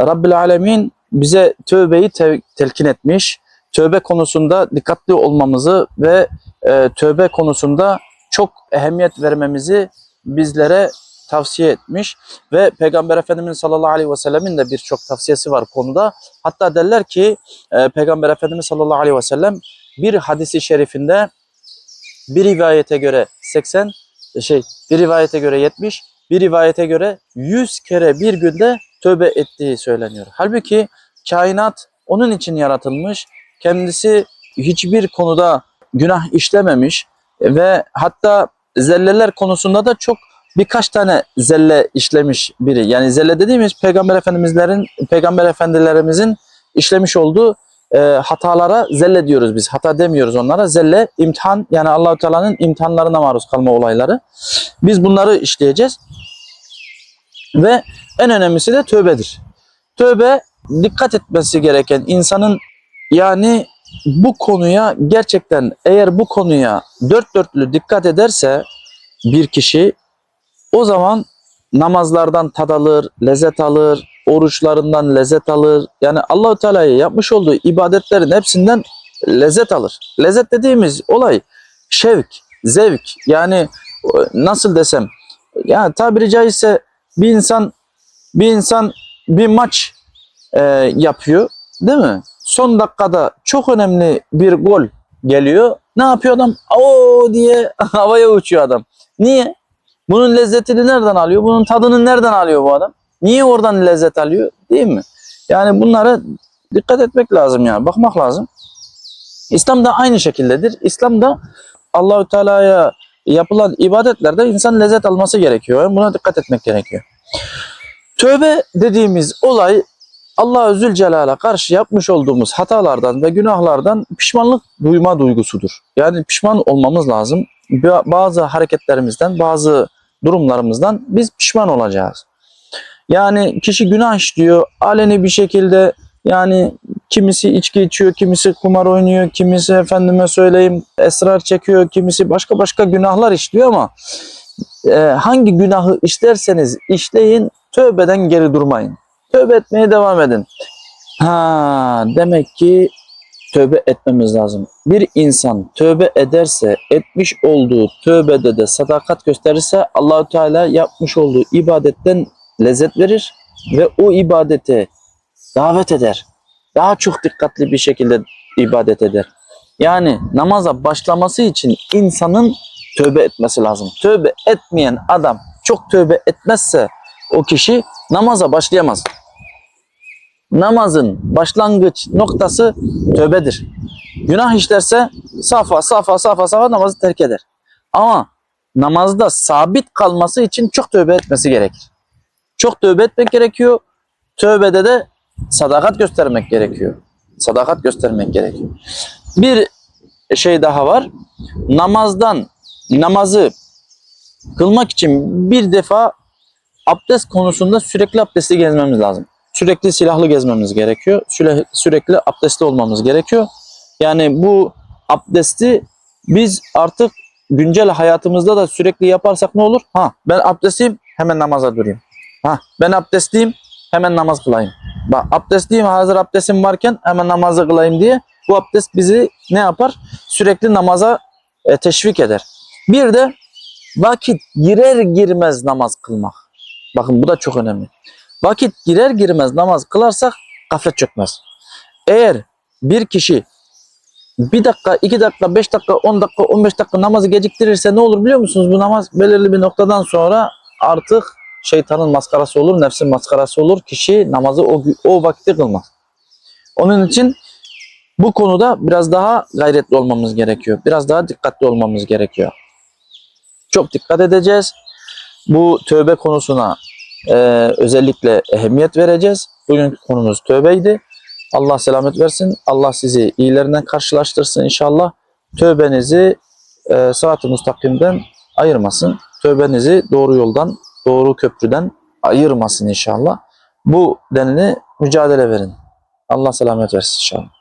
Rabbil Alemin bize tövbeyi te- telkin etmiş. Tövbe konusunda dikkatli olmamızı ve e, tövbe konusunda çok ehemmiyet vermemizi bizlere tavsiye etmiş ve Peygamber Efendimiz sallallahu aleyhi ve sellemin de birçok tavsiyesi var konuda. Hatta derler ki e, Peygamber Efendimiz sallallahu aleyhi ve sellem bir hadisi şerifinde bir rivayete göre 80 şey bir rivayete göre 70 bir rivayete göre 100 kere bir günde tövbe ettiği söyleniyor. Halbuki kainat onun için yaratılmış. Kendisi hiçbir konuda günah işlememiş ve hatta zelleler konusunda da çok birkaç tane zelle işlemiş biri. Yani zelle dediğimiz peygamber efendimizlerin peygamber efendilerimizin işlemiş olduğu e, hatalara zelle diyoruz biz. Hata demiyoruz onlara. Zelle imtihan yani Allahu Teala'nın imtihanlarına maruz kalma olayları. Biz bunları işleyeceğiz. Ve en önemlisi de tövbedir. Tövbe dikkat etmesi gereken insanın yani bu konuya gerçekten eğer bu konuya dört dörtlü dikkat ederse bir kişi o zaman namazlardan tad alır, lezzet alır, oruçlarından lezzet alır. Yani Allahu Teala'ya yapmış olduğu ibadetlerin hepsinden lezzet alır. Lezzet dediğimiz olay şevk, zevk. Yani nasıl desem yani tabiri caizse bir insan bir insan bir maç e, yapıyor değil mi? Son dakikada çok önemli bir gol geliyor. Ne yapıyor adam? O diye havaya uçuyor adam. Niye? Bunun lezzetini nereden alıyor? Bunun tadını nereden alıyor bu adam? Niye oradan lezzet alıyor? Değil mi? Yani bunlara dikkat etmek lazım yani. Bakmak lazım. İslam da aynı şekildedir. İslam'da Allahü Teala'ya yapılan ibadetlerde insan lezzet alması gerekiyor. Yani buna dikkat etmek gerekiyor. Tövbe dediğimiz olay Allah Zülcelal'a karşı yapmış olduğumuz hatalardan ve günahlardan pişmanlık duyma duygusudur. Yani pişman olmamız lazım. Ba- Bazı hareketlerimizden, bazı durumlarımızdan biz pişman olacağız. Yani kişi günah işliyor, aleni bir şekilde yani kimisi içki içiyor, kimisi kumar oynuyor, kimisi efendime söyleyeyim esrar çekiyor, kimisi başka başka günahlar işliyor ama e, hangi günahı işlerseniz işleyin tövbeden geri durmayın. Tövbe etmeye devam edin. Ha demek ki tövbe etmemiz lazım. Bir insan tövbe ederse, etmiş olduğu tövbede de sadakat gösterirse Allahü Teala yapmış olduğu ibadetten lezzet verir ve o ibadete davet eder. Daha çok dikkatli bir şekilde ibadet eder. Yani namaza başlaması için insanın tövbe etmesi lazım. Tövbe etmeyen adam çok tövbe etmezse o kişi namaza başlayamaz. Namazın başlangıç noktası tövbedir. Günah işlerse safa safa safa safa namazı terk eder. Ama namazda sabit kalması için çok tövbe etmesi gerekir. Çok tövbe etmek gerekiyor. Tövbede de sadakat göstermek gerekiyor. Sadakat göstermek gerekiyor. Bir şey daha var. Namazdan namazı kılmak için bir defa abdest konusunda sürekli abdestli gezmemiz lazım. Sürekli silahlı gezmemiz gerekiyor. Süre- Sürekli abdestli olmamız gerekiyor. Yani bu abdesti biz artık güncel hayatımızda da sürekli yaparsak ne olur? Ha ben abdestliyim hemen namaza durayım. Ha ben abdestliyim hemen namaz kılayım. Bak abdestliyim hazır abdestim varken hemen namazı kılayım diye bu abdest bizi ne yapar? Sürekli namaza e, teşvik eder. Bir de vakit girer girmez namaz kılmak. Bakın bu da çok önemli. Vakit girer girmez namaz kılarsak gaflet çökmez. Eğer bir kişi bir dakika, iki dakika, beş dakika, on dakika, on beş dakika namazı geciktirirse ne olur biliyor musunuz? Bu namaz belirli bir noktadan sonra artık şeytanın maskarası olur, nefsin maskarası olur. Kişi namazı o, o vakitte kılmaz. Onun için bu konuda biraz daha gayretli olmamız gerekiyor. Biraz daha dikkatli olmamız gerekiyor. Çok dikkat edeceğiz. Bu tövbe konusuna e, özellikle ehemmiyet vereceğiz. Bugünkü konumuz tövbeydi. Allah selamet versin. Allah sizi iyilerinden karşılaştırsın inşallah. Tövbenizi e, sırat-ı müstakimden ayırmasın. Tövbenizi doğru yoldan, doğru köprüden ayırmasın inşallah. Bu denli mücadele verin. Allah selamet versin inşallah.